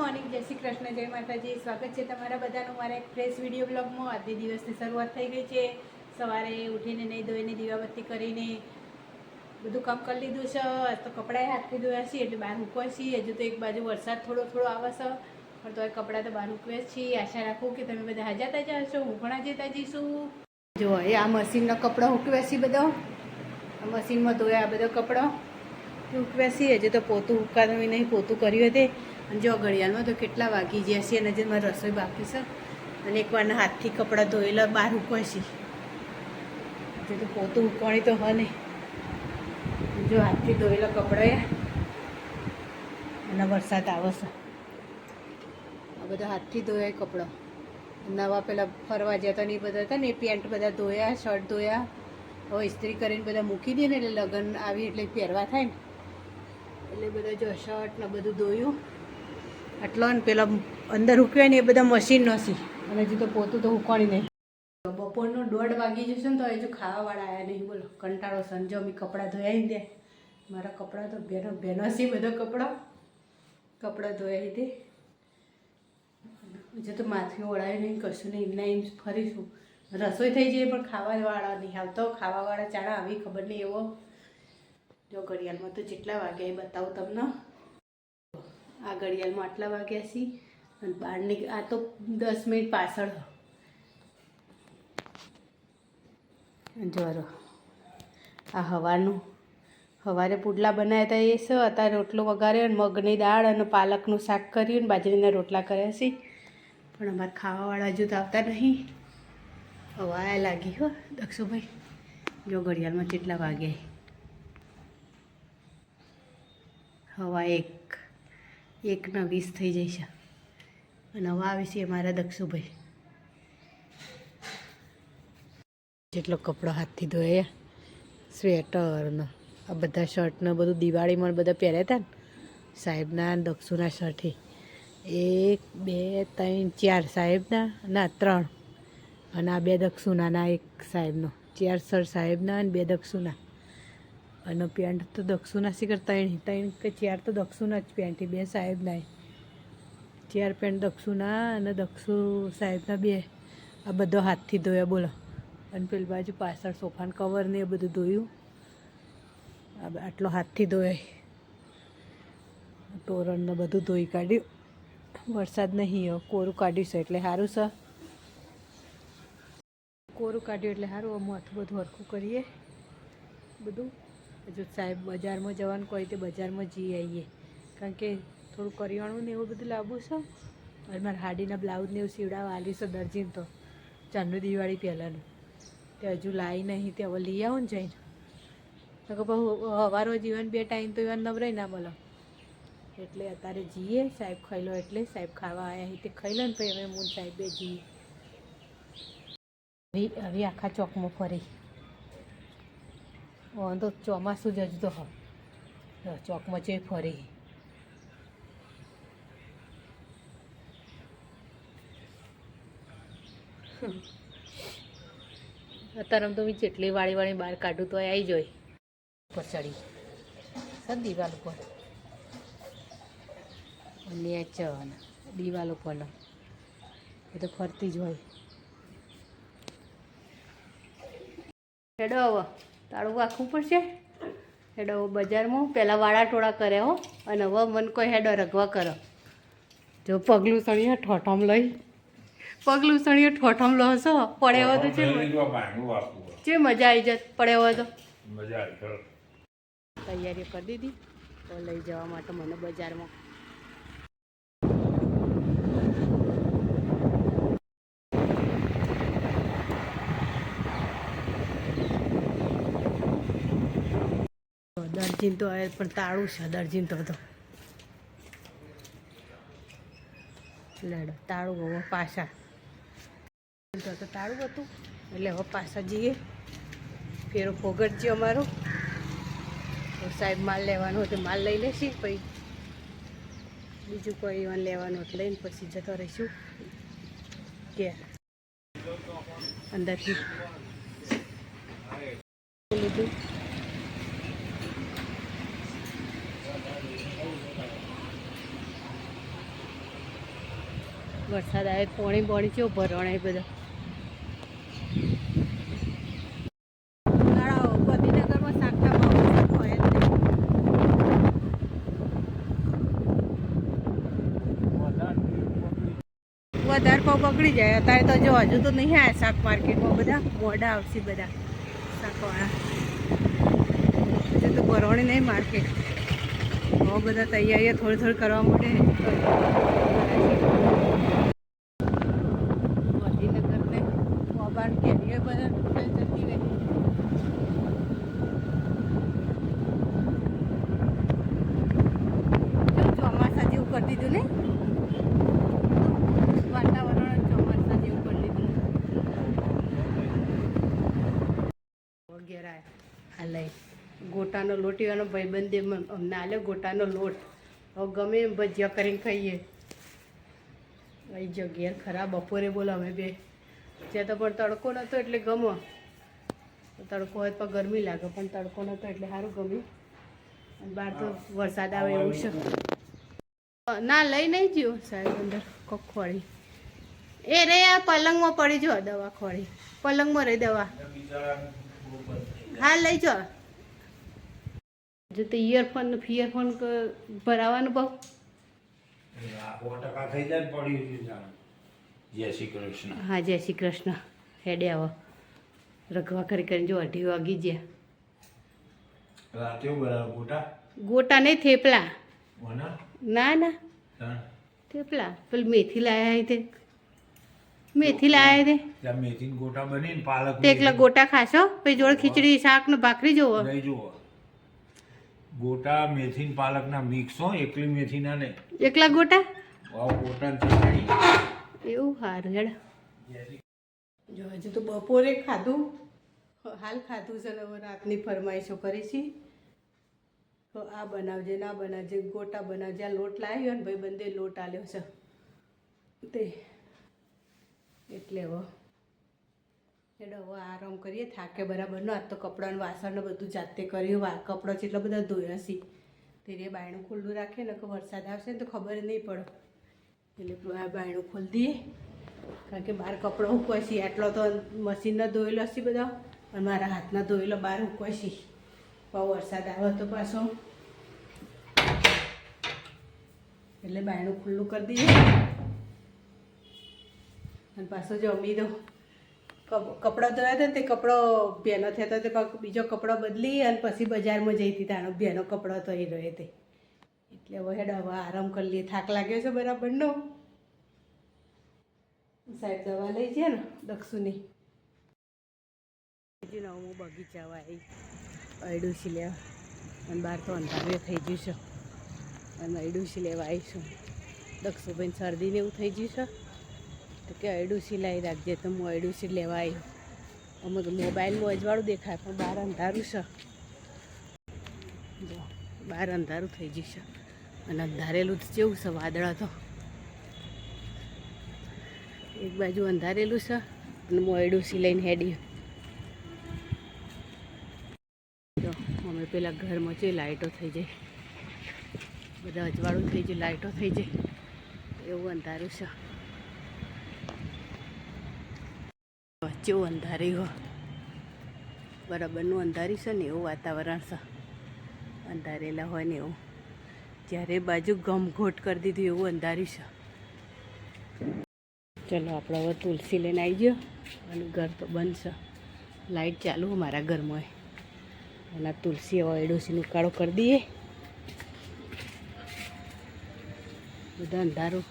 Morning, જય શ્રી કૃષ્ણ, જય માતાજી. સ્વાગત છે તમારા બધાનું મારા એક ફ્રેશ વીડિયો બ્લોગમાં આજની દિવસની શરૂઆત થઈ ગઈ છે. સવારે ઉઠીને નહીં ધોઈને દીવાબત્તી કરીને બધું કામ કરી લીધું છે. તો કપડાએ હાથથી ધોયા છીએ, એટલે બહાર મૂકવા છીએ. હજુ તો એક બાજુ વરસાદ થોડો થોડો આવે છે. પણ તો એ કપડાં તો બહાર મૂકવ્યા છીએ. આશા રાખું કે તમે બધા હાજા તાજા હશો. હું પણ હાજર તાજી છું. જો, એ આ મશીનના કપડાં છીએ બધા. આ મશીનમાં ધોયા આ બધા કપડાં. મૂકવ્યા છીએ હજુ તો પોતું ઉકાળવું નહીં, પોતું કર્યું હતું. અને જો ઘડિયાળમાં તો કેટલા વાગી ગયા છે અને હજી મારી રસોઈ બાકી છે. અને એકવારના હાથથી કપડાં ધોયેલા બહાર મૂકવા છે. તો પોતું ઉકાળી તો હને. જો હાથથી ધોયેલા કપડાં અને વરસાદ આવે છે. આ બધા હાથથી ધોયા કપડાં. નવા પેલા ફરવા જતા ને એ બધા હતા ને એ પેન્ટ બધા ધોયા, શર્ટ ધોયા. હવે ઇસ્ત્રી કરીને બધા મૂકી દે ને એટલે લગ્ન આવી એટલે પહેરવા થાય ને. એટલે બધા જો શર્ટ ને બધું ધોયું. આટલો ને પેલા અંદર ઉકવે ને એ બધા મશીન નસી અને હજુ તો પોતું તો હુકવાની નહીં બપોરનો દોઢ વાગી જશે ને તો હજુ ખાવાવાળા આવ્યા નહીં. બોલો, કંટાળો સંજો મેં કપડાં ધોયા દે મારા કપડાં તો બેનો બેનસી બધો કપડાં. કપડાં ધોયા દે હજુ તો માથું ઓળાવી નહીં, કશું નહીં. એમના એમ ફરીશું રસોઈ થઈ જાય પણ ખાવાવાળા નહીં. આવતો ખાવાવાળા ચાણા આવી ખબર નહીં એવો. જો ઘડિયાળમાં તો જેટલા વાગ્યા એ બતાવું તમને. આ ઘડિયાળમાં આટલા વાગ્યા છે અને બહારની આ તો દસ મિનિટ પાછળ. જોરો. આ હવાનું. સવારે પુડલા બનાવ્યા હતા એ છે અત્યારે રોટલો વઘાર્યો અને મગની દાળ અને પાલકનું શાક કર્યું અને બાજરીના રોટલા કર્યા છે. પણ અમારે ખાવાવાળા હજુ તો આવતા નહીં. હવા લાગી હો, દક્ષુભાઈ. જો ઘડિયાળમાં કેટલા વાગ્યા હવા એક. એકના વીસ થઈ જાય છે. અને હવા આવે છે મારા દક્ષુભાઈ. જેટલો કપડો હાથથી ધોયા સ્વેટરનો આ બધા શર્ટનો બધું દિવાળીમાં બધા પહેર્યા હતા ને, સાહેબના ને દક્ષુના શર્ટે એક, બે, ત્રણ, ચાર સાહેબના ના, ત્રણ. અને આ બે દક્ષુનાના એક સાહેબનો. ચાર સર સાહેબના અને બે દક્ષુના. અને પેન્ટ તો દક્ષુનાથી કરતા ત્રણ ત્રણ કે ચાર તો દક્ષુના જ પેન્ટ બે સાહેબના ચાર પેન્ટ દક્ષુના અને દક્ષુ સાહેબના બે. આ બધો હાથથી ધોયા, બોલો. અને પેલી બાજુ પાછળ સોફાન કવર ને એ બધું ધોયું. આટલો હાથથી ધોયાય. તોરણને બધું ધોઈ કાઢ્યું. વરસાદ નહીં કોરું કાઢ્યું છે, એટલે સારું છે. કોરું કાઢ્યું એટલે સારું અમુ માથું બધું હરખું કરીએ. બધું. હજુ સાહેબ, બજારમાં જવાનું કોઈ તે બજારમાં જઈ આવીએ. કારણ કે થોડું કરિયાણું ને એવું બધું લાવવું છે. અને મારા હાડીના બ્લાઉઝ ને એવું સીવડાવવા આલી છે દરજીને તો. ચાંદુ દિવાળી પહેલાંનું. તે હજુ લાવી નહીં, તે હવે લઈ આવો ને જઈને. કે બહુ હવારો જીવન બે ટાઈમ તો એવા નવરાય ના બોલો એટલે અત્યારે જઈએ, સાહેબ ખાઈ લો એટલે સાહેબ ખાવા આવ્યા તે ખાઈ લો ને પછી અમે મૂન સાહેબ જઈએ. હવે હવે આખા ચોકમાં ફરી. વાંધો ચોમાસું જ હજુ તો હ ચોકમાં છે ફરી. અત્યારે આમ તો મેં જેટલી વાળી વાળી બહાર કાઢું તો આવી જોઈ. ઉપર ચડી. સર, દિવાલ ઉપર. નેચર દિવાલ ઉપર એ તો ફરતી જ હોય. હેડો હવે તાળું આખું પડશે. હેડો બજારમાં. પહેલાં વાળા ટોળા કર્યા હો. અને હવે મન કોઈ હેડો રગવા કરો. જો પગલું સણીએ ઠોઠમ લઈ. પગલું સણીએ ઠોઠમ લો હશો. પડે હોય તો છે જે મજા આવી જત. પડે હોય તો. તૈયારી કરી દીધી. તો લઈ જવા માટે મને બજારમાં દરજીન તો આવે પણ તાળું છે દરજીન તો તો લેડો, તાળું હવે પાછા. તો તો તાળું હતું, એટલે હવે પાછા જઈએ. ફેરો ફોગટ છે અમારો સાહેબ માલ લેવાનો હોય તો માલ લઈ લેશી, પછી બીજું કોઈ એવા લેવાનું એટલે લઈને પછી જતો રહીશું. કે અંદરથી. લીધું વરસાદ આવે, પોણી પોણી કેવું ભરવાના એ બધા. વધારે ભાવ બગડી જાય, અત્યારે તો જો હજુ તો નહીં આવ્યા શાક માર્કેટમાં બધા, મોડા આવશે બધા શાકવાળા. હજુ તો ભરવાની નહીં માર્કેટ. બહુ બધા તૈયારીઓ થોડી થોડી કરવા માટે ગાંધીનગરને મોબાઈલ કેરીઓ બધા જતી રહે જો ચોમાસા જેવું કરી દીધું ને વાતાવરણ જ ચોમાસા જેવું કરી દીધું વગેરે આ લઈ ગોટાનો લોટ એવાનો ભાઈબંધે અમને આલ્યો ગોટાનો લોટ. હવે ગમે એમ ભજીયા કરીને ખાઈએ. આવી જો ઘેર ખરાબ બપોરે બોલો અમે બે. જ્યાં તો પણ તડકો નહોતો એટલે ગમો તડકો હોય તો ગરમી લાગે પણ તડકો નહોતો એટલે સારું ગમ્યું. અને બહાર તો વરસાદ આવે એવું છે. ના લઈ નહીં જ્યો સાહેબ અંદર કોક ખોળી એ રે આ પલંગમાં પડી જો દવા ખોળી પલંગમાં રહી દવા. હા લઈ જો. જો તો ઇયરફોન ઇયરફોન ભરાવાનું થઈ જાય શ્રી કૃષ્ણ. હા જય શ્રી કૃષ્ણ. હેડે આવો. રઘવા કરી કરીને જો અઢી વાગી ગયા. રાતે બરાબર ગોટા? ગોટા નહીં થેપલા. ના ના. થેપલા. પેલી મેથી લાયા તે. મેથી લાયા તે. મેથી ગોટા બની પાલક એકલા ગોટા ખાશો? પછી જોડે ખીચડી શાક ને ભાખરી જોવો? નહીં જુઓ ગોટા મેથીન પાલકના મિક્સ હો એકલી મેથીના નહીં એકલા ગોટા? વાવ ગોટા ચટણી એવું સારું હેડ. જો હજુ તો બપોરે ખાધું. હાલ ખાધું છે ને હવે રાતની ફરમાઈશો કરી છે. તો આ બનાવજે ના બનાવજે ગોટા બનાવજે. આ લોટ લાવ્યો ને ભાઈ બંધે લોટ આલ્યો છે. તે. એટલે હવે એટલે હવે આરામ કરીએ, થાકે બરાબર. નો, આજ તો કપડાં વાસણને વાસણ બધું જાતે કર્યું. વા, કપડાં જેટલા બધા ધોયા છે. તે બાયણું ખુલ્લું રાખે ને કે વરસાદ આવશે ને તો ખબર નહીં પડે. એટલે આ બાયણું ખોલી દઈએ કારણ કે બહાર કપડો હુકવાય છે. આટલો તો મશીનનો ધોયેલો છે બધો. અને મારા હાથના ધોયેલો બહાર હુકવાય છે. પાછો વરસાદ આવે તો પાછો. એટલે બાયણું ખુલ્લું કરી દઈએ. અને પાછો જમી દો. કપડાં ધોયા હતા તે કપડો ભેનો થયો તે બીજો કપડો બદલી અને પછી બજારમાં જઈ હતી તાનો ભેનો કપડો ધોઈ રહ્યો રહે તે. એટલે હવે હેડ, હવે આરામ કરી લઈએ. થાક લાગ્યો છે બરાબરનો? સાહેબ દવા લઈ છે ને દક્ષુની? બીજું નવું બગીચામાં આવી અયડુસી લેવા. અને બહાર તો અંધારું થઈ ગયું છે. અને અયડુસી લેવા આવીશું દક્ષુભાઈ શરદીને એવું થઈ ગયું છે. તો કે અડું સિલાઈ રાખજે, તો હું અયડુસી લેવા આવી. અમે તો મોબાઈલમાં અજવાળું દેખાય, પણ બહાર અંધારું છે. જો બહાર અંધારું થઈ છે. અને અંધારેલું તો કેવું છે, વાદળા તો. એક બાજુ અંધારેલું છે, અને મોયડું સિલાઈને હેડી. જો, અમે પેલા ઘરમાં છે લાઇટો થઈ જાય. બધા અજવાળું થઈ જાય લાઇટો થઈ જાય. એવું અંધારું છે. કેવું અંધારી હો. બરાબરનું અંધારી છે ને એવું વાતાવરણ છે. અંધારેલા હોય ને એવું. જ્યારે બાજુ ગમઘોટ કરી દીધું એવું અંધારી છે. ચલો, આપણે હવે તુલસી લઈને આવી ગયો અને ઘર તો બંધ છે. લાઇટ ચાલુ મારા ઘરમાં. અને તુલસી હવે એડોસીનો કાળો કરી દઈએ. બધા અંધારું.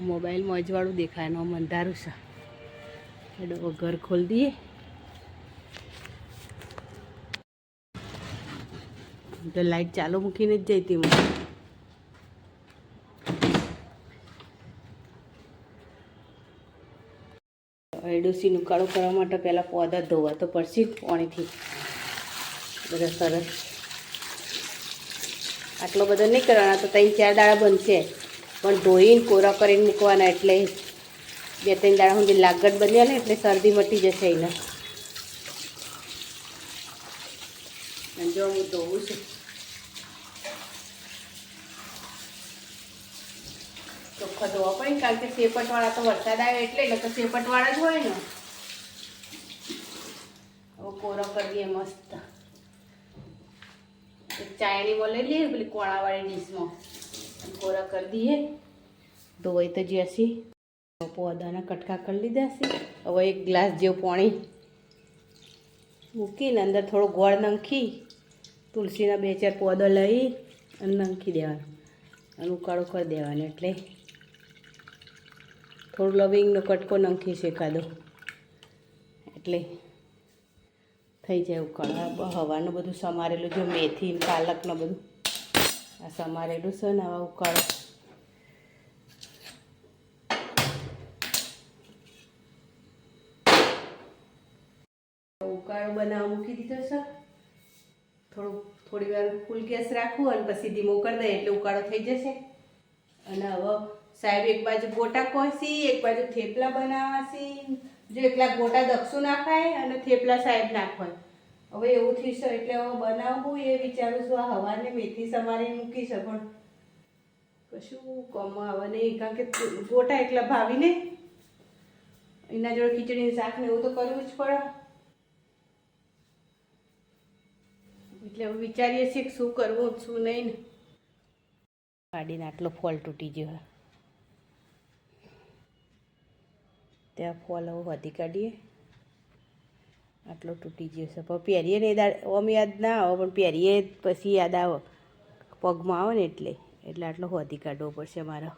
મોબાઈલમાં અજવાળું દેખાય ને અંધારું છે. હવે ઘર ખોલી દઈએ. તો લાઈટ ચાલુ મૂકીને જ જઈતી હું. અરડુસીનો ઉકાળો કરવા માટે પહેલાં પોદા ધોવા, તો પડશે પાણીથી. બધા સરસ. આટલો બધો નહીં કરવાના, તો ત્રણ ચાર દાડા બનશે. પણ ધોઈને, કોરા કરીને મૂકવાના એટલે બે ત્રણ દાડા સુધી લાગત બન્યા ને એટલે શરદી મટી જશે એના. જો હું ધોવું છું. ચોખ્ખો હોવા પડે, કારણ કે સેપટવાળા તો વરસાદ આવે એટલે એટલે તો સેપટવાળા જ હોય ને. હવે કોરો કરીએ મસ્ત. ચાયણીમાં લઈ લઈએ પેલી કોણાવાળી ડીશમાં. કોરા કરી દઈએ. ધોવાઈ તો જશે પોદાના કટકા કરી લીધા છે. હવે એક ગ્લાસ જેવું પાણી મૂકીને અંદર થોડો ગોળ નાખી, તુલસીના બે ચાર પોદો લઈ અને નાખી દેવાનો. અને ઉકાળો કરી દેવાનો એટલે થોડું લવિંગનો કટકો નાખી શેકાદો એટલે થઈ જાય ઉકાળો. હવાનું બધું સમારેલું, જો મેથી પાલકનું બધું. આ સમારેલું છે ને આવા ઉકાળો. ઉકાળો બનાવવા મૂકી દીધો છે. થોડું, થોડી વાર ફૂલ ગેસ રાખવું અને પછી ધીમો કરી દઈએ, એટલે ઉકાળો થઈ જશે. અને હવે સાહેબ એક બાજુ ગોટા કોસી, એક બાજુ થેપલા બનાવવાસી જો એકલા ગોટા દક્ષું નાખાય અને થેપલા સાહેબ નાખવાય. હવે એવું થશે એટલે હવે બનાવવું એ વિચારું છું, આ હવાને મેથી સમારી મૂકી છે પણ કશું કમ આવે નહીં, કારણ કે ગોટા એકલા ભાવીને એના જોડે ખીચડીનું શાક ને એવું તો કરવું જ પડે. એટલે વિચારીએ છીએ કે શું કરવું શું નહીં ને. ગાડીને આટલો ફોલ તૂટી ગયો. ત્યાં ફોલ હવે વધી કાઢીએ. આટલો તૂટી ગયો છે. પણ પહેરીએ ને ઓમ યાદ ના આવે, પણ પહેરીએ પછી યાદ આવે. પગમાં આવે ને એટલે એટલે આટલો વધી કાઢવો પડશે મારે.